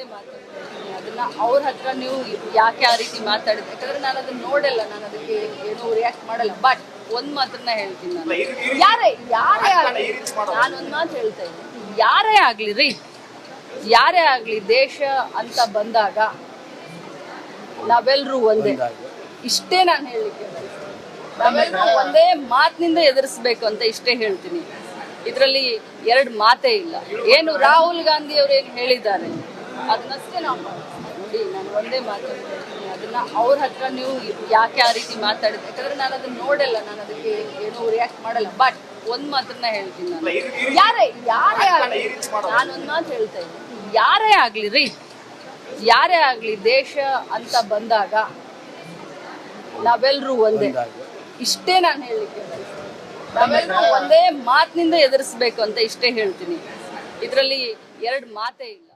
ಒಂದೇ ಮಾತು ಅದನ್ನ ಅವ್ರ ಹತ್ರ ನೀವು ಯಾಕೆ ಆ ರೀತಿ ಮಾತಾಡಿದ್ರೆ? ಯಾಕಂದ್ರೆ ನಾನು ಅದನ್ನ ನೋಡಲ್ಲ ನಾನು ಅದಕ್ಕೆ ಏನು ರಿಯಾಕ್ಟ್ ಮಾಡಲ್ಲ. ಬಟ್ ಒಂದ್ ಮಾತನ್ನ ಹೇಳ್ತೀನಿ ನಾನು. ಯಾರೇ ಯಾರೇ ಆಗ್ಲಿ ನಾನು ಒಂದ್ ಮಾತು ಹೇಳ್ತಾ ಇದ್ದೀನಿ. ಯಾರೇ ಆಗ್ಲಿ ರೀ ಯಾರೇ ಆಗ್ಲಿ ದೇಶ ಅಂತ ಬಂದಾಗ ನಾವೆಲ್ಲರೂ ಒಂದೇ. ಇಷ್ಟೇ ನಾನು ಹೇಳಲಿಕ್ಕೆ ನಾವೆಲ್ಲರೂ ಒಂದೇ ಮಾತಿನಿಂದ ಎದುರಿಸ್ಬೇಕು ಅಂತ ಇಷ್ಟೇ ಹೇಳ್ತೀನಿ. ಇದರಲ್ಲಿ ಎರಡು ಮಾತೇ ಇಲ್ಲ. ಏನು ರಾಹುಲ್ ಗಾಂಧಿ ಅವರು ಏನು ಹೇಳಿದ್ದಾರೆ? ಅದನ್ನಷ್ಟೇ ನಾವು. ನೋಡಿ ನಾನು ಒಂದೇ ಮಾತು ಹೇಳ್ತೀನಿ. ಅದನ್ನ ಅವ್ರ ಹತ್ರ ನೀವು ಯಾಕೆ ಆ ರೀತಿ ಮಾತಾಡಿದ್ರೆ? ಯಾಕಂದ್ರೆ ನಾನು ಅದನ್ನ ನೋಡಲ್ಲ. ನಾನು ಅದಕ್ಕೆ ಏನು ರಿಯಾಕ್ಟ್ ಮಾಡಲ್ಲ. ಬಟ್ ಒಂದ್ ಮಾತನ್ನ ಹೇಳ್ತೀನಿ ನಾನು. ಯಾರೇ ಯಾರೇ ಆಗ್ಲಿ ನಾನು ಒಂದ್ ಮಾತು ಹೇಳ್ತಾ ಇದ್ದೀನಿ. ಯಾರೇ ಆಗ್ಲಿ ರೀ ಯಾರೇ ಆಗ್ಲಿ ದೇಶ ಅಂತ ಬಂದಾಗ ನಾವೆಲ್ಲರೂ ಒಂದೇ. ಇಷ್ಟೇ ನಾನು ಹೇಳಲಿಕ್ಕೆ ನಾವೆಲ್ಲರೂ ಒಂದೇ ಮಾತಿನಿಂದ ಎದುರಿಸ್ಬೇಕು ಅಂತ ಇಷ್ಟೇ ಹೇಳ್ತೀನಿ. ಇದರಲ್ಲಿ ಎರಡು ಮಾತೇ ಇಲ್ಲ.